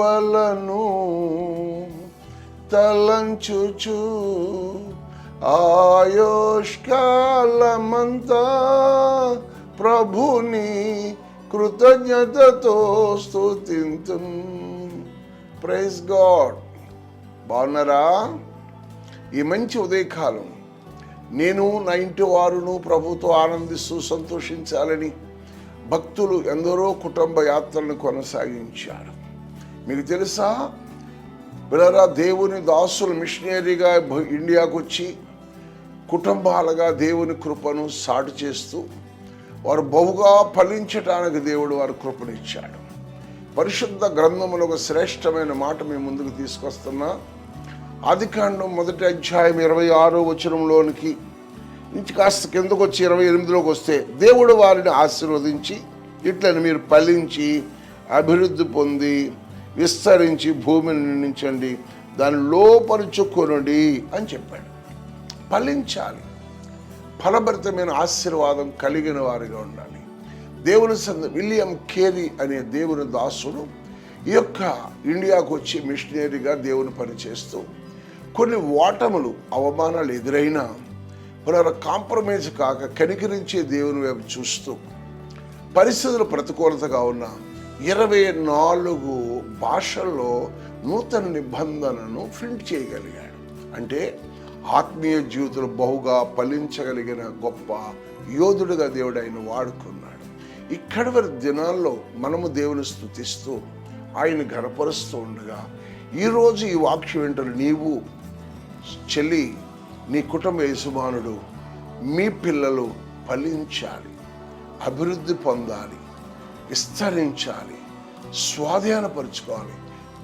కృపలను తలంచుచు ఆయుష్కాలమంతా ప్రభుని కృతజ్ఞతతో స్తుతింతు. ప్రైజ్ గాడ్ బాగున్నారా? ఈ మంచి ఉదయకాలం నేను నా ఇంటి వారును ప్రభుతో ఆనందిస్తూ సంతోషించాలని భక్తులు ఎందరో కుటుంబ యాత్రలను కొనసాగించారు. మీకు తెలుసా? పిల్లరా దేవుని దాసులు మిషనరీగా ఇండియాకు వచ్చి కుటుంబాలుగా దేవుని కృపను సాటు చేస్తూ వారు బహుగా ఫలించటానికి దేవుడు వారి కృపనిచ్చాడు. పరిశుద్ధ గ్రంథములో ఒక శ్రేష్టమైన మాట మీ ముందుకు తీసుకొస్తున్నా. ఆదికాండం మొదటి అధ్యాయం ఇరవై ఆరో వచనంలోనికి ఇంటి కాస్త కిందకు వచ్చి ఇరవై ఎనిమిదిలోకి వస్తే దేవుడు వారిని ఆశీర్వదించి ఇట్లని మీరు ఫలించి అభివృద్ధి పొంది విస్తరించి భూమిని నిండించండి దాన్ని లోపరుచుకొనుడి అని చెప్పాడు. ఫలించాలి. ఫలభరితమైన ఆశీర్వాదం కలిగిన వారిగా ఉండాలి. దేవుని సంద విలియం కేరీ అనే దేవుని దాసుడు ఈ యొక్క ఇండియాకు వచ్చి మిషనరీగా దేవుని పనిచేస్తూ కొన్ని ఓటములు అవమానాలు ఎదురైనా పునర కాంప్రమైజ్ కాక కనికరించే దేవుని వైపు చూస్తూ పరిస్థితులు ప్రతికూలతగా ఉన్న ఇరవై నాలుగు భాషల్లో నూతన నిబంధనను ప్రింట్ చేయగలిగాడు. అంటే ఆత్మీయ జీవితంలో బహుగా ఫలించగలిగిన గొప్ప యోధుడుగా దేవుడు ఆయన వాడుకున్నాడు. ఇక్కడ వరకు దినాల్లో మనము దేవుని స్థుతిస్తూ ఆయన గడపరుస్తూ ఉండగా ఈరోజు ఈ వాక్యం వింటారు నీవు చెల్లి నీ కుటుంబ యజమానుడు మీ పిల్లలు ఫలించాలి అభివృద్ధి పొందాలి విస్తరించాలి స్వాధీనపరుచుకోవాలి.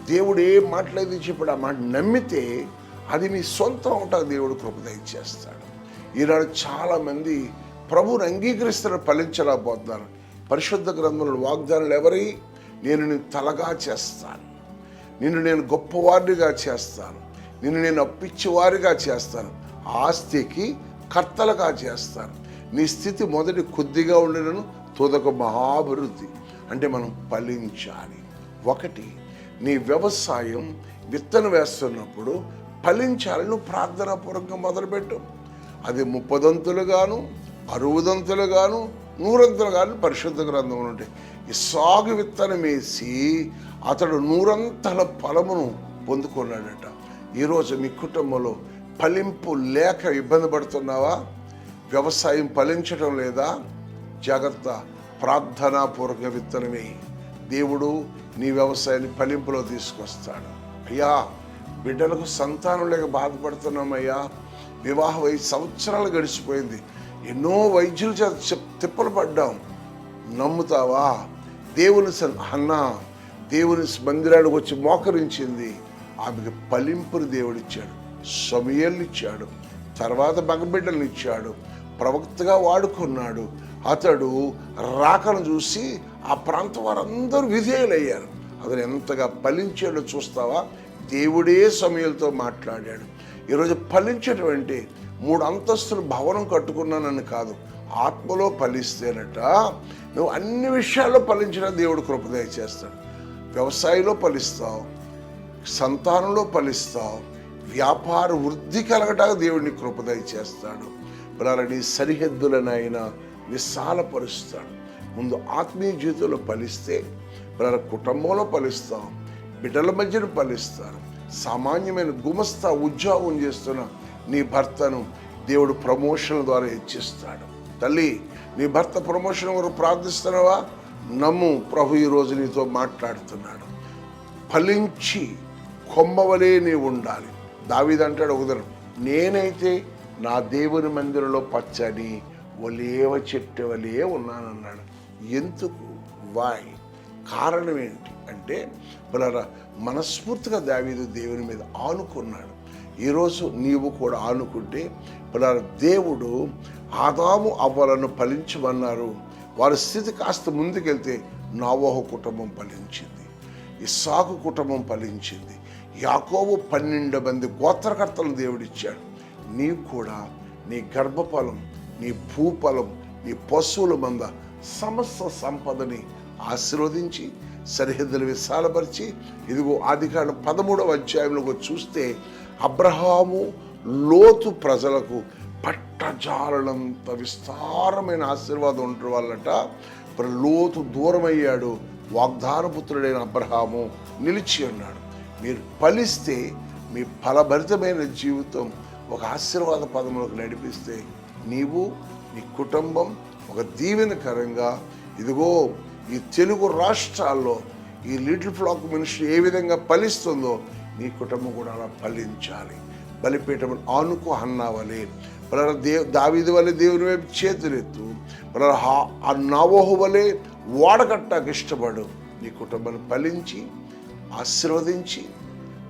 దేవుడు ఏ మాటలేదు చెప్పాడు ఆ మాట నమ్మితే అది మీ సొంతం ఉంటుంది దేవుడు కృపద ఇచ్చేస్తాడు ఈనాడు చాలామంది ప్రభువుని అంగీకరిస్తున్న ఫలించలేకపోతున్నారు. పరిశుద్ధ గ్రంథంలో వాగ్దానాలు ఎవరి? నేను నేను తలగా చేస్తాను. నిన్ను నేను గొప్పవారిగా చేస్తాను. నిన్ను నేను అప్పిచ్చేవారిగా చేస్తాను. ఆస్తికి కర్తలుగా చేస్తాను. నీ స్థితి మొదటి కొద్దిగా ఉండను తొదక మహాభివృద్ధి. అంటే మనం ఫలించాలి. ఒకటి నీ వ్యవసాయం విత్తనం వేస్తున్నప్పుడు ఫలించాలని నువ్వు ప్రార్థనాపూర్వకంగా మొదలుపెట్టు. అది ముప్పదంతులుగాను అరువుదంతులుగాను నూరంతులుగాను పరిశుద్ధ గ్రంథంలో ఉంటాయి. ఈ సాగు విత్తనం వేసి అతడు నూరంతల ఫలమును పొందుకున్నాడట. ఈరోజు మీ కుటుంబంలో ఫలింపు లేక ఇబ్బంది పడుతున్నావా? వ్యవసాయం ఫలించడం లేదా? జాగ్రత్త. ప్రార్థనాపూర్వక విత్తనమే. దేవుడు నీ వ్యవసాయాన్ని ఫలింపులో తీసుకొస్తాడు. అయ్యా బిడ్డలకు సంతానం లేక బాధపడుతున్నామయ్యా. వివాహ ఐదు సంవత్సరాలు గడిచిపోయింది. ఎన్నో వైద్యుల చేత తిప్పలు పడ్డాం. నమ్ముతావా? దేవుని అన్నా అన్న దేవుని మందిరానికి వచ్చి మోకరించింది. ఆమెకు పలింపుని దేవుడిచ్చాడు సమయల్ని ఇచ్చాడు. తర్వాత మగబిడ్డలను ఇచ్చాడు. ప్రవక్తగా వాడుకున్నాడు. అతడు రాకను చూసి ఆ ప్రాంతం వారందరూ విధేయులయ్యారు. అతను ఎంతగా ఫలించాడో చూస్తావా? దేవుడే సమయంతో మాట్లాడాడు. ఈరోజు ఫలించేటువంటి మూడు అంతస్తుల భవనం కట్టుకున్నానని కాదు ఆత్మలో ఫలిస్తేనట. నువ్వు అన్ని విషయాల్లో ఫలించిన దేవుడు కృపదయ చేస్తాడు వ్యవసాయంలో ఫలిస్తావు సంతానంలో ఫలిస్తావు వ్యాపార వృద్ధి కలగటానికి దేవుడిని కృపదయ చేస్తాడు పిల్లల సరిహద్దులనైనా విశాలపరుస్తాడు ముందు ఆత్మీయ జీవితంలో ఫలిస్తే పిల్లల కుటుంబంలో ఫలిస్తాం బిడ్డల మధ్యన ఫలిస్తారు సామాన్యమైన గుమస్తా ఉద్యోగం చేస్తున్న నీ భర్తను దేవుడు ప్రమోషన్ ద్వారా హెచ్చిస్తాడు. తల్లి నీ భర్త ప్రమోషన్ వరకు ప్రార్థిస్తున్నావా? నమ్ము ప్రభు ఈరోజు నీతో మాట్లాడుతున్నాడు. ఫలించి కొమ్మవలే నీవు ఉండాలి. దావిదంటాడు ఒకదరం నేనైతే నా దేవుని మందిరంలో పచ్చని ఒలేవ చెట్టు వలే ఉన్నానన్నాడు. ఎందుకు? వాయ్ కారణం ఏంటి? అంటే బలరా మనస్ఫూర్తిగా దావీదు దేవుని మీద ఆనుకున్నాడు. ఈరోజు నీవు కూడా ఆనుకుంటే పిల్లల దేవుడు ఆదాము అవ్వలను ఫలించమన్నారు. వారి స్థితి కాస్త ముందుకెళ్తే నావోహ కుటుంబం ఫలించింది. ఇస్సాకు కుటుంబం ఫలించింది. యాకోబు పన్నెండు మంది గోత్రకర్తలను దేవుడిచ్చాడు. నీవు కూడా నీ గర్భఫలం నీ భూపలం నీ పశువుల మంద సమస్త సంపదని ఆశీర్వదించి సరిహద్దులు విశాలపరిచి ఇదిగో ఆదికాండం పదమూడవ అధ్యాయంలో చూస్తే అబ్రహాము లోతు ప్రజలకు పట్టజాలంత విస్తారమైన ఆశీర్వాదం ఉండటం వల్లట మరి లోతు దూరమయ్యాడు వాగ్దానపుత్రుడైన అబ్రహాము నిలిచి ఉన్నాడు. మీరు ఫలిస్తే మీ ఫలభరితమైన జీవితం ఒక ఆశీర్వాద పదములకు నడిపిస్తే నీవు నీ కుటుంబం ఒక దీవెనకరంగా ఇదిగో ఈ తెలుగు రాష్ట్రాల్లో ఈ లిటిల్ ఫ్లాక్ మినిస్ట్రీ ఏ విధంగా ఫలిస్తుందో నీ కుటుంబం కూడా అలా ఫలించాలి. బలిపీఠం ఆనుకో అన్నావలే మన దేవ్ దావీది వలె దేవుని వైపు చేతులెత్తు మన ఆ నవోహు వలె వాడకట్టాకు ఇష్టపడు. నీ కుటుంబాన్ని ఫలించి ఆశీర్వదించి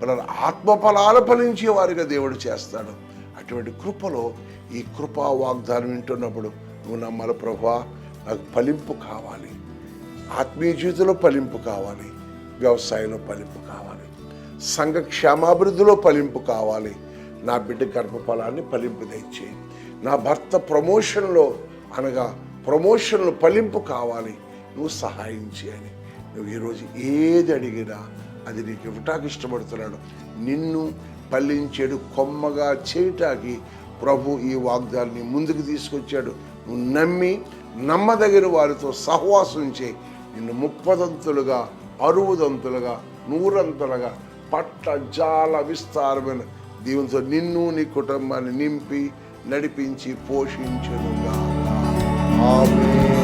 మన ఆత్మఫలాలు ఫలించే వారిగా దేవుడు చేస్తాడు. అటువంటి కృపలో ఈ కృపా వాగ్దానం వింటున్నప్పుడు నువ్వు నమ్మాలి ప్రభా నాకు ఫలింపు కావాలి. ఆత్మీయ జీవితంలో ఫలింపు కావాలి. వ్యవసాయంలో ఫలింపు కావాలి. సంఘ క్షేమాభివృద్ధిలో ఫలింపు కావాలి. నా బిడ్డ గర్భఫలాన్ని ఫలింపు తెచ్చి నా భర్త ప్రమోషన్లో అనగా ప్రమోషన్లో ఫలింపు కావాలి. నువ్వు సహాయం చేయని నువ్వు ఈరోజు ఏది అడిగినా అది నీకు ఇవ్వటానికి ఇష్టపడుతున్నాడు. నిన్ను పల్లించేడు కొమ్మగా చేయటానికి ప్రభు ఈ వాగ్దాన్ని ముందుకు తీసుకొచ్చాడు. నువ్వు నమ్మి నమ్మదగిన వారితో సహవాసం చేయి. నిన్ను ముప్పదంతులుగా అరువుదంతులుగా నూరంతులుగా పట్ట జాల విస్తారమైన దీవంతో నిన్ను నీ కుటుంబాన్ని నింపి నడిపించి పోషించునుగా ఆమె